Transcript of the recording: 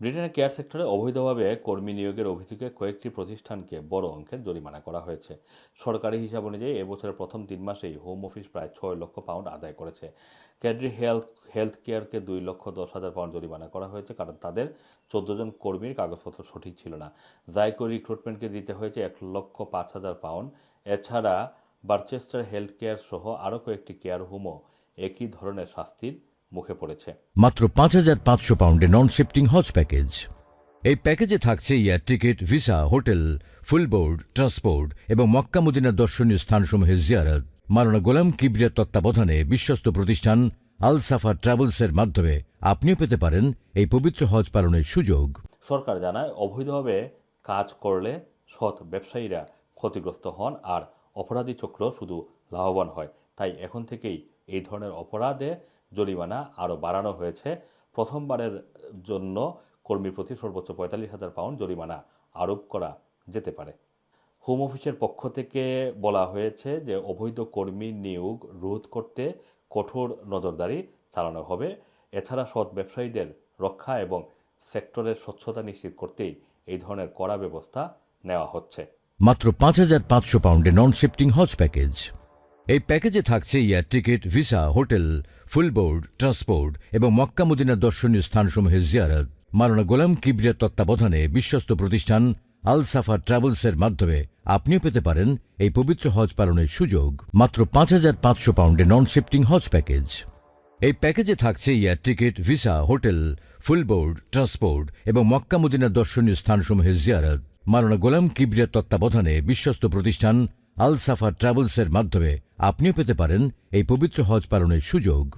ব্রিটেনের কেয়ার সেক্টরে অবৈধভাবে কর্মী নিয়োগের অভিযোগে কয়েকটি প্রতিষ্ঠানকে বড় অঙ্কের জরিমানা করা হয়েছে। সরকারি হিসাব অনুযায়ী এবছরের প্রথম তিন মাসেই হোম অফিস প্রায় ছয় লক্ষ পাউন্ড আদায় করেছে। ক্যাডরি হেলথ হেলথ কেয়ারকে দুই লক্ষ দশ হাজার পাউন্ড জরিমানা করা হয়েছে কারণ তাদের চোদ্দ জন কর্মীর কাগজপত্র সঠিক ছিল না। জাইকো রিক্রুটমেন্টকে দিতে হয়েছে এক লক্ষ পাঁচ হাজার পাউন্ড। এছাড়া বার্চেস্টার হেলথ কেয়ার সহ আরও কয়েকটি কেয়ার হোমও একই ধরনের শাস্তির মুখে পড়েছে। মাত্র পাঁচ হাজার পাঁচশো পাউন্ডে নন শিফটিং হজ প্যাকেজ। এই প্যাকেজে থাকছে air ticket visa hotel full board transport এবং মক্কা মদিনার দর্শনীয় স্থানসমূহের জিয়ারত। মারানা গোলাম কিবরিয়ার তত্ত্বাবধানে বিশ্বস্ত প্রতিষ্ঠান আল সাফার ট্রাভেলসের মাধ্যমে আপনিও পেতে পারেন এই পবিত্র হজ পালনের সুযোগ। সরকার জানায় অবৈধভাবে কাজ করলে সৎ ব্যবসায়ীরা ক্ষতিগ্রস্ত হন আর অপরাধী চক্র শুধু লাভবান হয়। তাই এখন থেকেই এই ধরনের অপরাধে জরিমানা আরও বাড়ানো হয়েছে। প্রথমবারের জন্য কর্মীর প্রতি সর্বোচ্চ পঁয়তাল্লিশ হাজার পাউন্ড জরিমানা আরোপ করা যেতে পারে। হোম অফিসের পক্ষ থেকে বলা হয়েছে যে, অবৈধ কর্মী নিয়োগ রোধ করতে কঠোর নজরদারি চালানো হবে। এছাড়া সৎ ব্যবসায়ীদের রক্ষা এবং সেক্টরের স্বচ্ছতা নিশ্চিত করতেই এই ধরনের কড়া ব্যবস্থা নেওয়া হচ্ছে। মাত্র পাঁচ হাজার পাঁচশো পাউন্ডে নন শিফটিং হজ প্যাকেজ। এই প্যাকেজে থাকছে air ticket, visa, hotel full board transport এবং মক্কা মদিনার দর্শনীয় স্থানসমূহের জিয়ারত। মারানা গোলাম কিবরিয়ার তত্ত্বাবধানে বিশ্বস্ত প্রতিষ্ঠান আল সাফার ট্রাভেলসের মাধ্যমে আপনিও পেতে পারেন এই পবিত্র হজ পালনের সুযোগ। মাত্র পাঁচ হাজার পাঁচশো পাউন্ডে নন শিফটিং হজ প্যাকেজ। এই প্যাকেজে থাকছে air ticket, visa, hotel full board transport এবং মক্কা মদিনার দর্শনীয় স্থানসমূহের জিয়ারত। মারানা গোলাম কিবরিয়ার তত্ত্বাবধানে বিশ্বস্ত প্রতিষ্ঠান আল সাফার ট্রাভেলসের মাধ্যমে আপনিও পেতে পারেন এই পবিত্র হজ পালনের সুযোগ।